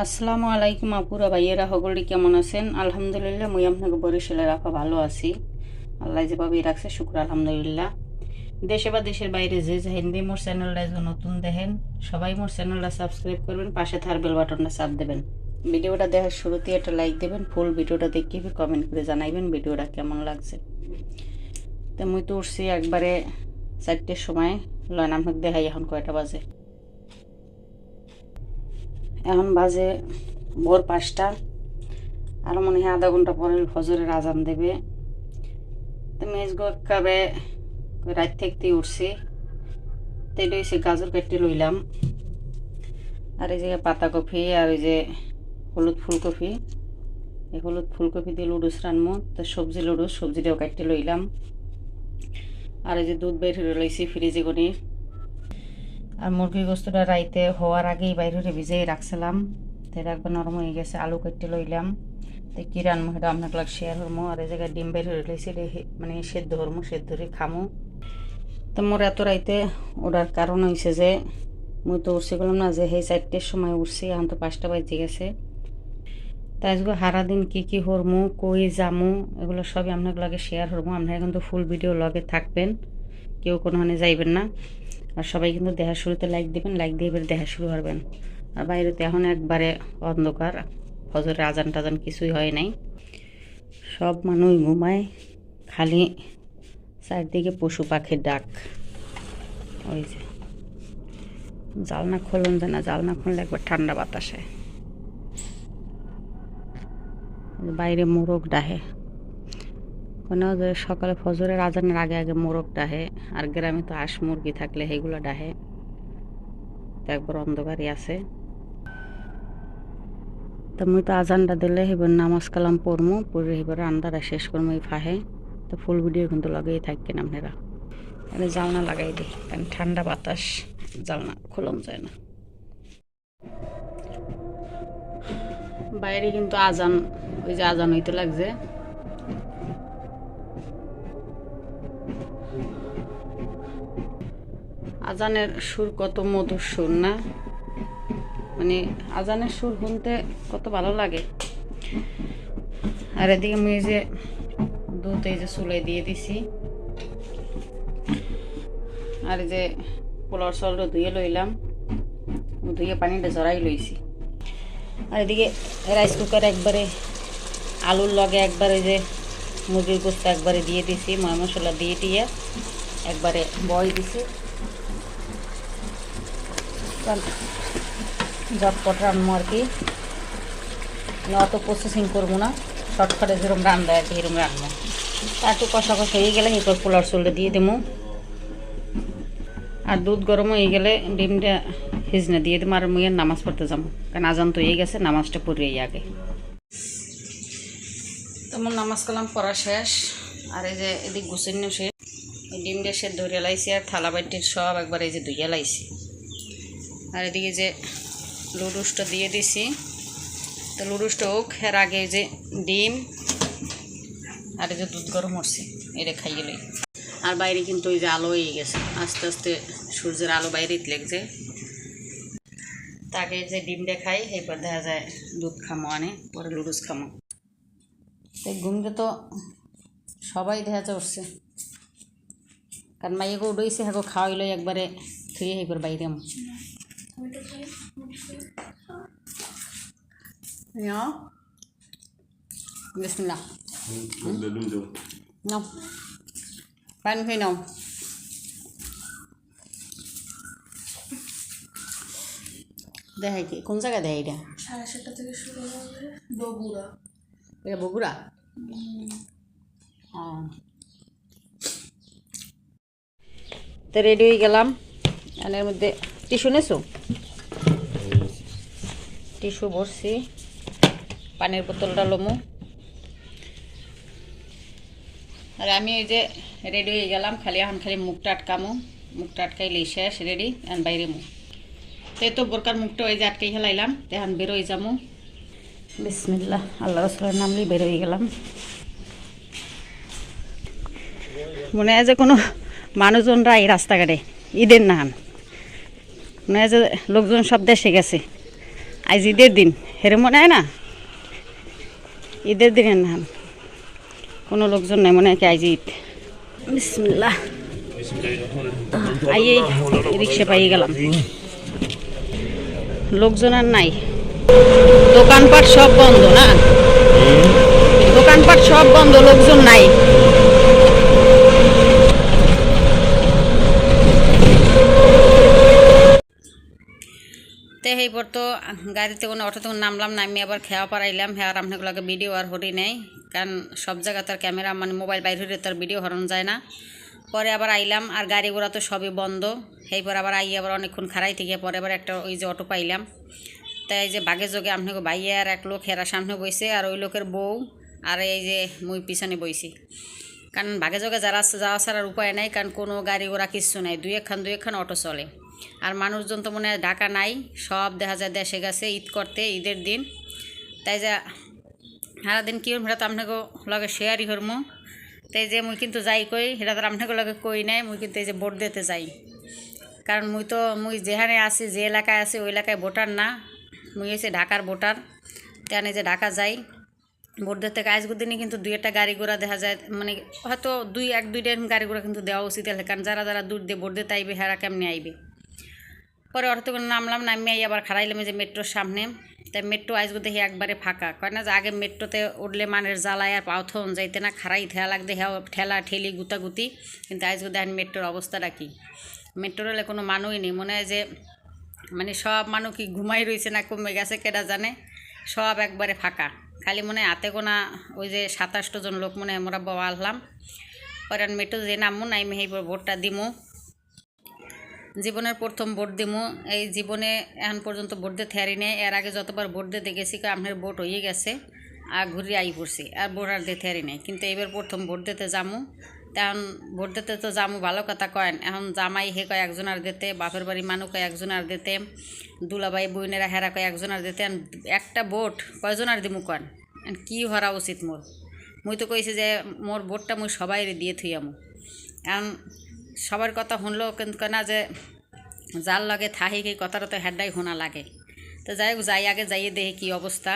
আসসালামু আলাইকুম আপুরা, ভাইয়েরা হগলি কেমন আছেন? আলহামদুলিল্লাহ, মুই আপনাকে বরিশালে রাখা ভালো আছি। আল্লাহ যেভাবে রাখছে, শুক্র, আলহামদুলিল্লাহ। দেশে বা দেশের বাইরে যে যে হিন্দি মোর চ্যানেলটা যে নতুন দেখেন, সবাই মোর চ্যানেলটা সাবস্ক্রাইব করবেন, পাশে থার বেল বাটনটা চাপ দেবেন। ভিডিওটা দেখার শুরুতে একটা লাইক দেবেন, ফুল ভিডিওটা দেখে কমেন্ট করে জানাইবেন ভিডিওটা কেমন লাগছে। তো মুই তো উঠছি একবারে চারটের সময়, লয়ন আমাকে দেখাই এখন কয়টা বাজে। এখন বাজে ভোর পাঁচটা। আর মনে হয় আধা ঘণ্টা পরে ফজরের আজান দেবে। তো মেজগো কাবে রাত থেকে উঠছি। তো এটা গাজর কেটে লইলাম। আর এই যে পাতাকপি আর ওই যে হলুদ ফুলকপি। এই হলুদ ফুলকপি দিয়ে লুডুস রানমো তো সবজি লুডুস সবজিটাও কাটতে লইলাম। আর এই যে দুধ বের লইছি ফ্রিজে করে আর মুরগির গোস্তটা রাইতে হওয়ার আগেই বাইরে ভিজেই রাখছিলাম। তো একবার নরম হয়ে গেছে, আলু কেটে লইলাম। তো কি রান্না সেটা আপনার লাগ শেয়ার হরমো, আর এই জায়গায় ডিম বের হয়ে রয়েছে মানে সেদ্ধ হরমো, সেদ্ধ হরে খামো। তো মোর এত রাইতে ওটার কারণ হয়েছে যে, মুই তো উঠছি গেলাম না যে সেই চারটের সময় উঠছি এখন তো পাঁচটা বাজে গেছে। তাই আজকে সারাদিন কী কী হরমু, কই জামু এগুলো সবই আপনার লাগে শেয়ার হরমো। আপনারা কিন্তু ফুল ভিডিও লগে থাকবেন, কেউ কোনোখানে যাইবেন না। আর সবাই কিন্তু দেখা শুরুতে লাইক দিবেন লাইক দিয়ে এবার দেখা শুরু করবেন। আর বাইরেতে এখন একবারে অন্ধকার, ফজরের আজান টাজান কিছুই হয় নাই। সব মানুষ ঘুমায়, খালি চারদিকে পশু পাখির ডাক। ওই যে। জালনা খুলুন যে না, জালনা খুললে একবার ঠান্ডা বাতাসে বাইরে মোরগ ডাহে। যে সকালে ফজরের আজানের আগে আগে মোরগ ডাহে, আর গ্রামে তো হাঁস মুরগি থাকলে সেগুলো ডাহে। একবার অন্ধকারই আছে। তো মুই তো আজানটা দিলে এবার নামাজ কালাম পড়মু, পড়ে এবার রান্নাটা শেষ করব এই ফাহে। তো ফুল ভিডিও কিন্তু লগেই থাকেন আপনারা। তাহলে জালনা লাগাই দিই কারণ ঠান্ডা বাতাস, জালনা খোলন যায় না। বাইরে কিন্তু আজান, ওই যে আজান হইতে লাগছে। আজানের সুর কত মধুর সুর, না? মানে আজানের সুর শুনতে কত ভালো লাগে। আর এদিকে আমি যে দুধ এই যে চুলে দিয়ে দিছি। আর যে পোলার চালটা ধুয়ে লইলাম। ধুয়ে পানিটা জড়াই লইছি। আর এদিকে রাইস কুকার একবারে, আলুর লগে একবারে যে মুরগির গোস্ত একবারে দিয়ে দিছি ময় মশলা দিয়ে দিয়ে একবারে বয় দিছি। ঝটপট রান্না আর কি। অত প্রসেসিং করব না। শর্টকাটে যেরকম রান্না আর কি এরকম রান্না একটু কষা কষা হয়ে গেলে এরপর পোলার চুলটা দিয়ে দেবো। আর দুধ গরম হয়ে গেলে ডিমটা হিজনে দিয়ে দেবো, আর মুইয়ের নামাজ পড়তে যাব। কারণ আজান তো হয়ে গেছে, নামাজটা পড়িয়েই আগে। তেমন নামাজ কালাম পড়া শেষ। আর এই যে এদিক গুছিন্ন শেষ ডিমটা সে ধরে লাইছি আর থালা বাটির সব একবার এই যে ধুইয়া লাইছি। আর এদিকে যে লুডুসটা দিয়ে দিছি। তো লুডুসটা হোক, এর আগে যে ডিম আর এই যে দুধ গরম হচ্ছে এটা খাইয়ে লই। আর বাইরে কিন্তু ওই যে আলো হয়ে গেছে, আস্তে আস্তে সূর্যের আলো বাইরে লাগছে। তাকে যে ডিম দেখাই এরপর দেখা যায় দুধ খামো আনে, পরে লুডুস খামো। তো ঘুমতে তো সবাই দেখা যাচ্ছে উঠছে কারণ মাইয়াকে উঠেছে হ্যাঁ খাওয়াইলো একবারে থুয়ে এবার বাইরে আম Ja. Bismillah. No. পান খেয়ে নাও দেখাই কি কোন জায়গায় দেয় এটা সাড়ে সাতটা থেকে শুরু হবে বগুড়া এটা বগুড়া তো রেডি হয়ে গেলাম এর মধ্যে টিস্যু নেছো টিস্যু ভরছি পানির বোতলটা লমু। আর আমি এই যে রেডি হয়ে গেলাম, খালি এখন খালি মুখটা আটকামো। মুখটা আটকাইলেই শেষ রেডি এখন বাইরে মুখ তো তো বোরকার মুখটা ওই যে আটকাই হেলাইলাম তো এখন বেরোই যাব বিসমিল্লা আল্লাহ রসুলের নামলেই বেরোয় গেলাম। মনে হয় যে কোনো মানুষজনরা এই রাস্তাঘাটে, ঈদের নাহান মনে যে লোকজন সব দেশে গেছে। আজ ঈদের দিন হেরে মনে হয় না? ঈদের দিনের নাম। কোনো লোকজন নাই মনে হয় কি আজ ঈদ। বিসমিল্লাহ। আই রিক্সা পাইয়ে গেলাম। লোকজন আর নাই। দোকানপাট সব বন্ধ না? দোকানপাট সব বন্ধ লোকজন নাই। তে সেই পর তো গাড়িতে কোনো অটোতে কোনো নামলাম নামি আবার খেয়া পারাইলাম হ্যাঁ আর আপনাগুলোকে ভিডিও আর হরি নেই, কারণ সব জায়গা তার ক্যামেরা মানে মোবাইল বাইর হইলে তার ভিডিও হরণ যায় না। পরে আবার আইলাম, আর গাড়ি ঘোড়া তো সবই বন্ধ সেই পর আবার আই আবার অনেকক্ষণ খারাই থেকে পরে আবার একটা ওই যে অটো পাইলাম। তাই যে বাঘে যোগে আপনাকে বাইয়ে আর এক লোক হেরা সামনে বইছে, আর ওই লোকের বউ আর এই যে মুই পিছনে বইছি। কারণ ভাগে যোগে যারা যাওয়া ছাড়ার উপায় নাই, কারণ কোনো গাড়ি ঘোড়া কিচ্ছু নাই, দুই একখান দুই একখান অটো চলে। আর মানুষজন তো মনে হয় ঢাকা নাই, সব দেখা যায় দেশে গেছে, ঈদ করতে, ঈদের দিন। তাই যা, সারাদিন কি হম সেটা তো আপনাকে লগে শেয়ারই করমু তাই যে মুই কিন্তু যাই কই, সেটা তো আপনাকে লগে কই নাই, মুই কিন্তু এই যে ভোট দিতে যাই। কারণ মুই তো, মুই যেখানে আছি, যে এলাকায় আছি, ওই এলাকায় ভোটার না। মুই হয়েছে ঢাকার ভোটার তেনে যে ঢাকা যাই, ভোট দিতে আজ দিনে কিন্তু দুই একটা গাড়ি ঘোড়া দেখা যায় মানে হয়তো দুই, এক, দুইটা গাড়ি ঘোড়া কিন্তু দেওয়া উচিত কারণ যারা যারা দূর দিয়ে ভোট দিতে আইবে, হেরা কেমনি আইবে? পরে অর্থ করে নামলাম নামি আই আবার খাড়াইলাম যে মেট্রোর সামনে। তাই মেট্রো আজকে দেখি একবারে ফাঁকা। কয় না যে আগে মেট্রোতে উঠলে মানের জ্বালায় আর পাও থন যাইতে না, খাড়াই ঠেলা লাগতে হ্যাঁ ঠেলা, ঠেলি, গুতাগুতি। কিন্তু আজকে দেখেন মেট্রোর অবস্থাটা কি? মেট্রোর হলে কোনো মানুষই নেই। মনে হয় যে মানে সব মানুষ কি ঘুমাই রয়েছে না কমে গেছে কেটা জানে? সব একবারে ফাঁকা। খালি মনে হাতে গোনা ওই যে সাতাশটো জন লোক মনে হয় আমরা বাবা আনলাম। পরে মেট্রো যে নামো নাই সেই ভোটটা দিমু। জীবনের প্রথম ভোট দিমু। এই জীবনে এখন পর্যন্ত ভোট দিতে হারি নেই। এর আগে যতবার ভোট দিতে গেছি আপনার ভোট হয়ে গেছে, আর ঘুরে আই পড়ছি, আর ভোট আর দিতে হারি নেই। কিন্তু এবার প্রথম ভোট দিতে যামু। তখন ভোট দিতে তো যামু, ভালো কথা কয়েন। এখন জামাই হে কয় একজন আর দিতে, বাপের বাড়ি মানুষ কয় একজন আর দিতে দুলাবাই বইনেরা হেরা কয় একজন আর দিতে একটা ভোট কয়জন আর দিমু কয়েন? কি হরা উচিত মোর? মুই তো কইছি যে মোর ভোটটা মুই সবাই দিয়ে থুই থুইয়ামু এখন সবার কথা শুনলেও কিন্তু না যে যার লগে থাহি এই কথাটা তো হেডাই শোনা লাগে। তো যাই হোক, যাই আগে, যাইয়ে দেখি কী অবস্থা।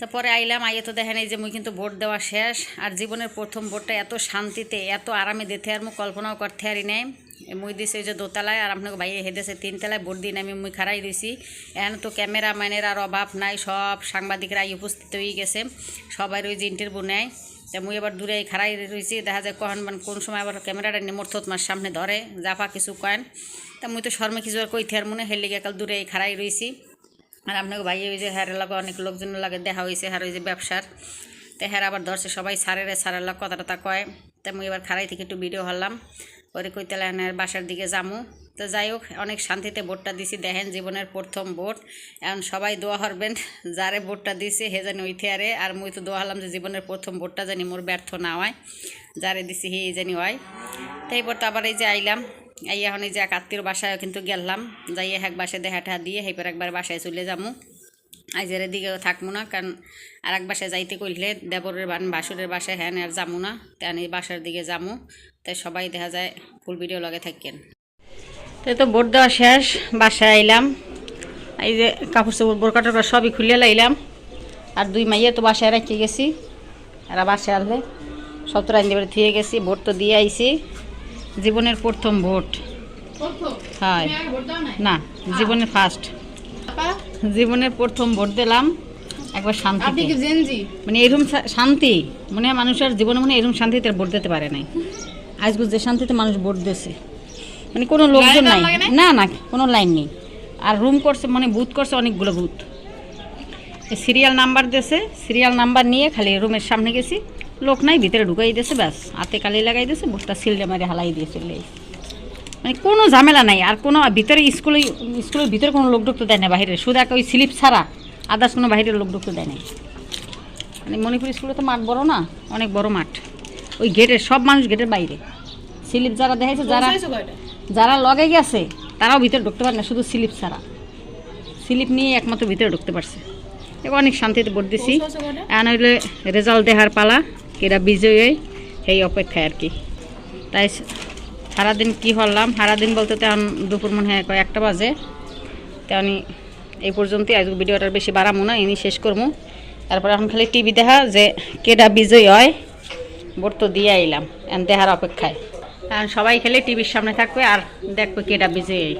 তারপরে আইলাম, আইয়ে তো দেখেন এই যে মুই কিন্তু ভোট দেওয়া শেষ, আর জীবনের প্রথম ভোটটা এত শান্তিতে, এত আরামে দিতে আর মুই কল্পনাও করতে হারি নাই। মুই দিছে ওই যে দোতলায়, আর আপনাকে বাইরে হেদেছে তিনতলায় ভোট দিন আমি মুই খারাই দিছি। এখন তো ক্যামেরা ম্যানের আর অভাব নাই, সব সাংবাদিকরা উপস্থিত হয়ে গেছে, সবাই ওই যে ইন্টারভিউ নেয়। তা মুই এবার দূরে খারাই রয়েছি দেখা যায় কখন মানে কোন সময় আবার ক্যামেরাটা নিয়ে মোর সামনে ধরে জাফা কিছু কয়েন। তা মুই তো শর্মে কিছু আর কইতে আর মনে হেলে গেকাল দূরে খারাই রয়েছি আর আপনাকে ভাই ওই যে হ্যার লাগে অনেক লোকজনের লাগে দেখা হয়েছে হ্যার ওই যে ব্যবসার। তো হ্যার আবার ধরছে সবাই সারের সারের লাগ কথা টথা কয়। তা মুই এবার খারাই থেকে একটু ভিডিও হলাম পরে কইতেলে হ্যাঁ বাসার দিকে যামু। তো যাই হোক, অনেক শান্তিতে ভোটটা দিছি। দেখেন জীবনের প্রথম ভোট। এখন সবাই দোয়া হরবেন যারে ভোটটা দিছে হে জানি ওইতে আরে আর মুই তো দোয়া হলাম যে জীবনের প্রথম ভোটটা জানি মোর ব্যর্থ না হয়। যারে দিছি হে জানি হয় তাই পর তো আবার এই যে আইলাম। এই এখন এই যে এক আত্মীয় বাসায় কিন্তু গেলাম। যাইয়ে এক বাসায় দেখা ঠা দিয়ে সেইপর একবার বাসায় চলে যামু। আইজের দিকেও থাকব না, কারণ আর এক বাসায় যাইতে কইলে দেবরের বান, বাসুরের বাসায় হ্যাঁ আর যামু না। তেন এই বাসার দিকে যামু। তাই সবাই দেখা যায় ফুল ভিডিও লগে থাকেন তাই তো ভোট দেওয়া শেষ বাসায় আইলাম। এই যে কাপড় চোপড় বোরকা টোরকা সবই খুলে লাইলাম। আর দুই মাইয়ে তো বাসায় রেখে গেছি। এরা বাসায় আনলে সব তো রান্ধে থুয়ে গেছি ভোট তো দিয়ে আইছি। জীবনের প্রথম ভোট। হয়। না জীবনের ফার্স্ট জীবনের প্রথম ভোট দিলাম একবার জেনজি মানে এরকম শান্তি। মানে মানুষের জীবনে মানে এরকম শান্তিতে ভোট দিতে পারে নাই। আজ বুঝতে শান্তিতে মানুষ ভোট দিয়েছে মানে কোনো লোকজন নাই। না না কোনো লাইন নেই। আর রুম করছে মানে বুথ করছে অনেকগুলো বুথ সিরিয়াল নাম্বার দিয়েছে সিরিয়াল নাম্বার নিয়ে খালি রুমের সামনে গেছি। লোক নাই ভিতরে ঢুকাই দিয়েছে ব্যাস। হাতে কালি লাগাই দিয়েছে বুথটা সিলডে মারে হালাই দিয়ে চলে মানে কোনো ঝামেলা নাই আর কোনো ভিতরে স্কুলে স্কুলের ভিতরে কোনো লোক ঢুকতে দেয় না বাইরে। শুধু একটা ওই স্লিপ ছাড়া আদার্স কোনো বাইরের লোক ঢুকতে দেয় না মানে মণিপুর স্কুলে তো মাঠ বড় না অনেক বড় মাঠ। ওই গেটের সব মানুষ গেটের বাইরে। স্লিপ যারা দেখাইছে যারা যারা লগে গেছে তারাও ভিতরে ঢুকতে পারে না শুধু স্লিপ ছাড়া। স্লিপ নিয়ে একমাত্র ভিতরে ঢুকতে পারছে। এবার অনেক শান্তিতে ভোট দিছি। হইলে রেজাল্ট দেহার পালা কেরা বিজয়ী হয় সেই অপেক্ষায় আর কি। তাই সারাদিন কি হলাম? সারাদিন বলতে তখন দুপুর মনে হয় কয়েকটা বাজে। তেমনি এই পর্যন্তই। আজকে ভিডিওটার বেশি বাড়াবো না এনে শেষ করব। তারপর এখন খালি টিভি দেখা যে কেডা বিজয়ী হয় ভোট তো দিয়ে আইলাম দেখার অপেক্ষায়। সবাই খেলে টিভির সামনে থাকবে আর দেখবে কেটা বিজয়ী।